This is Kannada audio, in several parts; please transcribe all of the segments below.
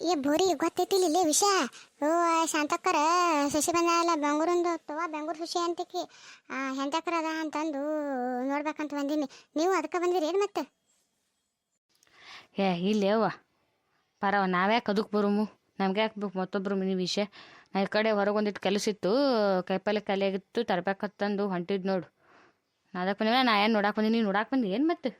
ಏ ಬೋರಿ, ಗೊತ್ತೈತಿಲ್ಲ ಇಲ್ಲೇ ವಿಷಯ. ಓ, ಶಾಂತಕ್ಕರ ಶಶಿ ಬಂದಾಲ ಬೆಂಗ್ಳೂರಿಂದ ತವ ಬೆಂಗ್ಳೂರು ಶಶಿ ಅಂತಕಿ ಹೆಂತಕ್ಕರ ಅದ ಅಂತಂದು ನೋಡ್ಬೇಕಂತ ಬಂದೀನಿ. ನೀವು ಅದಕ್ಕೆ ಬಂದಿರಿ ಏನು ಮತ್ತೆ? ಏ ಇಲ್ಲೇವ ಪರವ, ನಾವ್ಯಾಕೆ ಅದಕ್ಕೆ ಬರುಮು? ನಮ್ಗೆ ಯಾಕೆ ಬೇಕು ಮತ್ತೊಬ್ರು ಮನೆ ವಿಷಯ? ನಾ ಈ ಕಡೆ ಹೊರಗೊಂದಿಟ್ಟು ಕೆಲಸ ಇತ್ತು, ಕೈಪಲ್ಲೆ ಖಾಲಿಯಾಗಿತ್ತು ತರ್ಬೇಕತ್ತಂದು ಹೊಂಟಿದ್ ನೋಡು. ನಾ ಅದಕ್ಕೆ ಬಂದಿಲ್ಲ ನಾ ಏನು ನೋಡಕ್ಕೆ ಬಂದೀನಿ ನೋಡಕ್ಕೆ ಬಂದಿ, ಏನು ಮತ್ತೆ?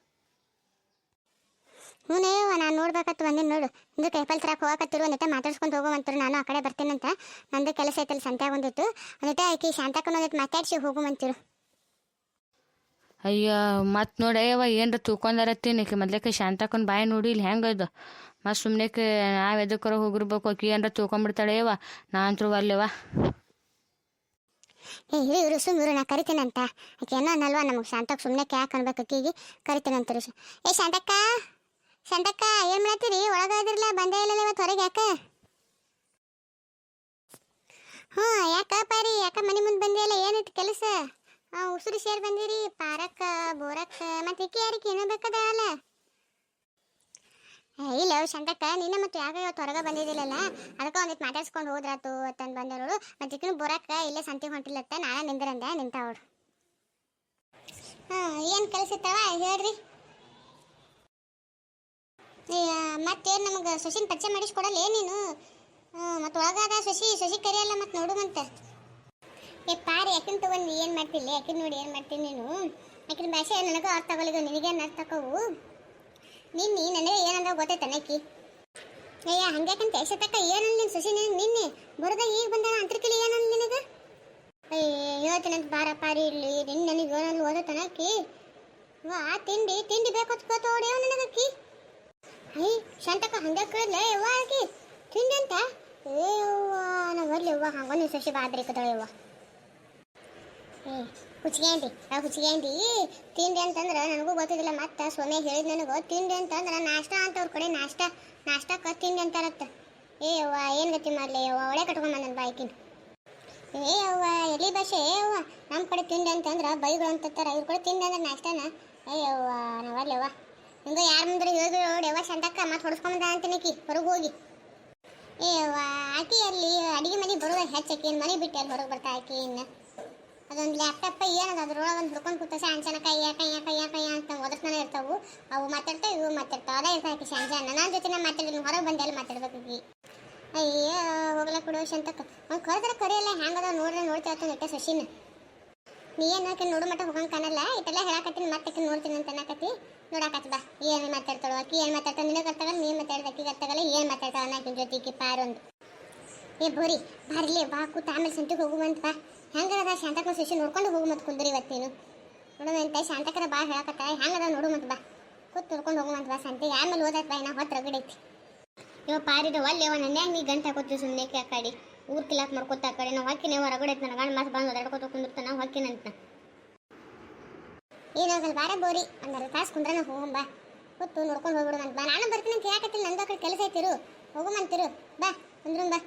ಹ್ಞೂ ನಾನು ನೋಡ್ಬೇಕಂತ ಒಂದಿನ ನೋಡು. ಇಂದು ಕೈಪಲ್ ತರಕ್ಕೆ ಹೋಗಕತ್ತಿರು ಒಂದಿಟ ಮಾತಾಡ್ಸ್ಕೊಂಡು ಹೋಗುವಂತರು ನಾನು ಆ ಕಡೆ ಬರ್ತೀನಂತ ನಂದು ಕೆಲಸ ಐತಲ್ಲ ಸಂತ್ಯಾಗ ಒಂದಿತ್ತು ಒಂದಿಟ ಆಕಿ ಶಾಂತಕ್ಕನ ಒಂದಿಟ್ಟು ಮಾತಾಡ್ಸಿ ಹೋಗುವಂತಿರು. ಅಯ್ಯ ಮತ್ತೆ ನೋಡಿ ಅಯ್ಯವ ಏನರ ತೂಕೊಂಡಾರತ್ತೀನಿ ಆಕಿ ಮೊದ್ಲೇಕೆ ಶಾಂತಕ್ಕನ ಬಾಯಿ ನೋಡಿ ಇಲ್ಲಿ ಹೆಂಗೆ ಅದು? ಮತ್ತು ಸುಮ್ಮನೆಕ್ಕೆ ನಾವು ಎದಕ್ಕರ ಹೋಗಿರ್ಬೇಕು ಆಕೆ ಏನರ ತೂಕೊಂಡ್ಬಿಡ್ತಾಳೆ ಅಯ್ಯವ ನಾ ಅಂತೂ ಅಲ್ಲೇವ ಏ ಇರು ಇರು ಸುಮ್ ಇರು ನಾ ಕರಿತೀನಂತ ಆಕೆ ಏನೋ ಅನ್ನಲ್ವಾ ನಮಗೆ ಶಾಂತಕ್ಕೆ ಸುಮ್ಮನೆ ಕ್ಯಾಕ್ ಅನ್ಬೇಕು ಆಕಿಗೆ. ಕರಿತೀನಂತ. ಏ ಶಾಂತಕ್ಕ! ಶಾಂತಕ್ಕ, ಏನ್ ಮಾಡತ್ತೀರಿ ಒಳಗಾದಿರಲ್ಲ ಬಂದೇ ಇಲ್ಲ ಇವತ್ತು ಹೊರಗೆ, ಯಾಕ? ಹ್ಞೂ ಯಾಕ ಪಾರಿ ಯಾಕ ಮನೆ ಮುಂದೆ ಬಂದಿಲ್ಲ ಏನಿತ್ತು ಕೆಲಸ? ಉಸಿರು ಸೇರಿ ಬಂದಿರಿ, ಪಾರಕ್ಕ, ಬೋರಕ್ಕ, ಮತ್ತೆ ಇಕ್ಕಿ ಯಾರಿಗೆ ಏನೋ ಬೇಕದ ಅಲ್ಲ ಇಲ್ಲ ಶಂಕಕ್ಕ ನಿನ್ನ ಮತ್ತೆ ಯಾಕೆ ಇವತ್ತು ಹೊರಗೆ ಬಂದಿದ್ದಿಲ್ಲಲ್ಲ? ಅದಕ್ಕೆ ಒಂದಿಟ್ಟು ಮಾತಾಡ್ಸ್ಕೊಂಡು ಹೋದ್ರಾತು ಅಂತಂದು ಬಂದವರು ಮತ್ತೆ ಇಕ್ಕನು ಬೋರಕ್ಕ, ಇಲ್ಲೇ ಸಂತಿಗೆ ಹೊಂಟಿಲ್ಲತ್ತ, ನಾಳೆ ನಿಂದ್ರಂದೆ, ನಿಂತಾವಳು. ಹಾಂ ಏನು ಕೆಲಸ ಇತ್ತಾವ? ಹೇಳ್ರಿ. ಮತ್ತೇನು ನಮಗೆ ಶಶಿನ ಪರಿಚಯ ಮಾಡಿಸ್ಕೊಡಲ್ಲ ಏನೇನು ನೀನು? ಮತ್ತು ಒಳಗಾದ ಶಶಿ ಶಶಿ ಕರಿಯಲ್ಲ ಮತ್ತೆ ನೋಡು ಮತ್ತೆ. ಏ ಪಾರಿ, ಯಾಕಿನ ತಗೊಂಡು ಏನು ಮಾಡ್ತಿಲ್ಲ ಯಾಕಿನ ನೋಡಿ ಏನು ಮಾಡ್ತೀನಿ ನೀನು? ಯಾಕಿನ ಭಾಷೆ ನನಗೂ ಅರ್ಥ ಆಗೋಲಿಗ ನಿನಗೇನು ಅರ್ಥ ಆಕವು? ನಿನ್ನೆ, ನನಗೆ ಏನಂದ್ರೆ ಗೊತ್ತೈತೆ ನಕ್ಕಿ ಅಯ್ಯ ಹಂಗ್ಯಾಕಂತ? ಎಷ್ಟಕ್ಕ ಏನಲ್ಲ ನಿನ್ ಸೊಸಿ ನಿನ್? ನಿನ್ನೆ ಬರೋದಾಗ ಈಗ ಬಂದ ಅಂತರ್ಕಿಲಿ ಏನಲ್ಲ ನಿನಗ? ಅಯ್ಯ ಹೇಳ್ತೀನಂತ ಬಾರ ಪಾರಿ ಇಲ್ಲಿ ನಿನ್ನ ನನಗೆ ಏನಲ್ಲಿ ಅಕ್ಕಿ ವಾ, ತಿಂಡಿ ತಿಂಡಿ ಬೇಕು ಕೋತೋಡ್ಯಾವ ನನಗಕ್ಕಿ ಅಯ್ಯ ಶಾಂತಕ್ಕ, ಹಂಗೆ ಕೇಳಿದ್ಲೆ ಯವ್ವ, ಆಕಿ. ತಿಂಡಿ ಅಂತ ಏ, ಯವ್ವ ನಾ ಬರ್ಲಿ ಯವ್ವ. ಹಂಗ ನೀವು ಸಸಿ ಬಾದ್ರಿ ಕದಳ ಯವ್ವ. ಏ ಹುಚ್ಚಿಗೆಂಡಿ ಆ ಹುಚ್ಚಿಗೆಂಡಿ ತಿಂಡಿ ಅಂತಂದ್ರೆ ನನಗೂ ಗೊತ್ತಿದ್ದಿಲ್ಲ. ಮತ್ತೆ ಸೊಮೆ ಹೇಳಿದ ನನಗೆ ತಿಂಡಿ ಅಂತಂದ್ರೆ ನಾಷ್ಟ ಅಂತ ಅವ್ರ ಕಡೆ ನಾಷ್ಟ ನಾಷ್ಟಕ್ಕೆ ತಿಂಡಿ ಅಂತಾರತ್ತ. ಏ ಅವ್ವ ಏನು ಗತಿ ಮಾಡಲಿ ಅವ್ವ ಒಳ್ಳೆ ಕಟ್ಕೊಂಬಂದ ನನ್ನ ಬಾಯ್ಕಿನ ಏ ಅವ್ವ ಎಲ್ಲಿ ಭಾಷೆ ಏ ನಮ್ಮ ಕಡೆ ತಿಂಡಿ ಅಂತಂದ್ರೆ ಬೈಗಳು ಅಂತಾರ. ಇವ್ರ ಕಡೆ ತಿಂಡಿ ಅಂದ್ರೆ ನಾಷ್ಟನ? ಏ ಅವ್ವ ನಾವಲ್ಲಿ ಅವ್ವ ಹಿಂಗೆ ಯಾರ ಮುಂದ್ರೆ ನೋಡಿ ಯಾವ ಸಂತಕ್ಕ ಮತ್ತೆ ಹೊಡ್ಸ್ಕೊಂಬಂದ ಅಂತೀನಕಿ ಹೊರಗೆ ಹೋಗಿ. ಏ ಆಕಿ ಅಲ್ಲಿ ಅಡಿಗೆ ಮನೆ ಬರೋದ ಹೆಚ್ಚಕ್ಕೆ ಏನು ಮನೆ ಬಿಟ್ಟೆ ಅಲ್ಲಿ ಹೊರಗೆ ಬರ್ತಾ ಆಕಿ ಇನ್ನು? ಅದೊಂದು ಲ್ಯಾಪ್ಟಾಪ್ ಏನದ, ಅದ್ರೊಳಗೆ ಒಂದು ಹುಡ್ಕೊಂಡು ಕೂತ ಶಾಂಚನಕ ಕೈಯ ಕೈಯ ಕೈಯ ಅಂತ ಓದಕ್ತಾನೆ ಇರ್ತಾವು. ಅವು ಮಾತಾಡ್ತಾವೆ ಇವು ಮಾತಾಡ್ತಾವೆ ಅದೇ ಇರ್ತಾಕೆ ಶಾಂಚನ ನನ್ನ ಜೊತೆ ಮಾತಾಡಿದ್ನು ಹೊರಗೆ ಬಂದೆ ಅಲ್ಲಿ ಮಾತಾಡ್ಬೇಕು ಅಯ್ಯ, ಹೋಗ್ಲಾ ಕೊಡು ಶಂತಕ್ಕ. ಅವ್ನು ಕರೆದ್ರೆ ಕರೆಯಲ್ಲ ಹ್ಯಾಂಗದ ನೋಡ್ರೆ ನೋಡ್ತಾ ಇರ್ತಾನೆ ಶಶಿನ ನೀ ಏನು ಆಕೆ ನೋಡು ಮಟ್ಟ ಹೋಗಂಗೆ ಕಾಣಲ್ಲ, ಇಟ್ಟೆಲ್ಲ ಹೇಳಕತ್ತೀನಿ, ಮತ್ತೆ ಆಕೆ ನೋಡ್ತೀನಿ ಅಂತ ಅನ್ನಕತ್ತಿ. ನೋಡಾಕತ್ ಬಾ. ಏನು ಮಾತಾಡ್ತಾಳು ಆಕಿ ಏನು ಮಾತಾಡ್ತಾಳೆ ನಿನಗೆ ಅರ್ಥಗಲ್ಲ ನೀನು ಮಾತಾಡ್ದ ಆಕಿಗೆ ಅರ್ಥಗಲ್ಲ ಏನು ಮಾತಾಡ್ತಾಳೆ ಆಕಿನ ಜೊತೆ ಇಕ್ಕಿ ಪಾರೊಂದು ಏ ಬೋರಿ ಬರಲಿ ಬಾ ಕೂತ ಆಮೇಲೆ ಸಂತಿಗೆ ಹೋಗುವಂತ ಬಾ. ಹೆಂಗದ ಶಾಂತಕ್ಕ ಶಿಶು ನೋಡ್ಕೊಂಡು ಹೋಗು ಮತ್ತು ಕುಂದ್ರಿ ಇವತ್ತೇನು ನೋಡು ಅಂತ ಶಾಂತಕರ ಬಾ ಹೇಳಕತ್ತ ಹೆಂಗದ ನೋಡು ಮತ್ತೆ ಬಾ. ಕೂತ್ ನೋಡ್ಕೊಂಡು ಹೋಗುವಂತ ಬಾ ಸಂತಿಗೆ ಆಮೇಲೆ ಓದತ್ ಬಾ, ಇನ್ನ ಹೊತ್ತು ರಗಡೈತಿ. ಇವ ಪಾರಿದ ಒಲ್ಲೆ ಅವ ನನ್ನ ನೀ ಗಂಟೆ ಹಾಕೋತೀವಿ ಸುಮ್ಮನೆ ಆ ಕಡೆ ಊರ್ ಕಿಲಾಕ್ ಮಾಡ್ಕೊತ ಆ ಕಡೆ ನಾವು ಹಾಕಿನಿ ಹೊರಗಡೆ ಐತೆ ನನ್ನ ಗಂಡ ಮತ್ತೆ ಬಂದು ಅದಾಡ್ಕೊತ ಕುಂದಿರ್ತಾನ, ನಾವು ಹಾಕಿನಂತ ಏನಾಗಲ್ಲ ಬಾರ ಬೋರಿ ಒಂದರ ತಾಸು ಕುಂದ್ರನ ನಾವು ಬಾ. ಕೂತು ನೋಡ್ಕೊಂಡು ಹೋಗ್ಬಿಡುವಂತ ಬಾ. ನಾನು ಬರ್ತೀನಿ ಅಂತ ಹೇಳಕತ್ತಿಲ್ಲ. ನಂದು ಆ ಕಡೆ ಕೆಲಸ ಐತಿರು ಹೋಗುಮಂತಿರು ಬಾ. ಕುಂದ್ರಂ ಬಾ.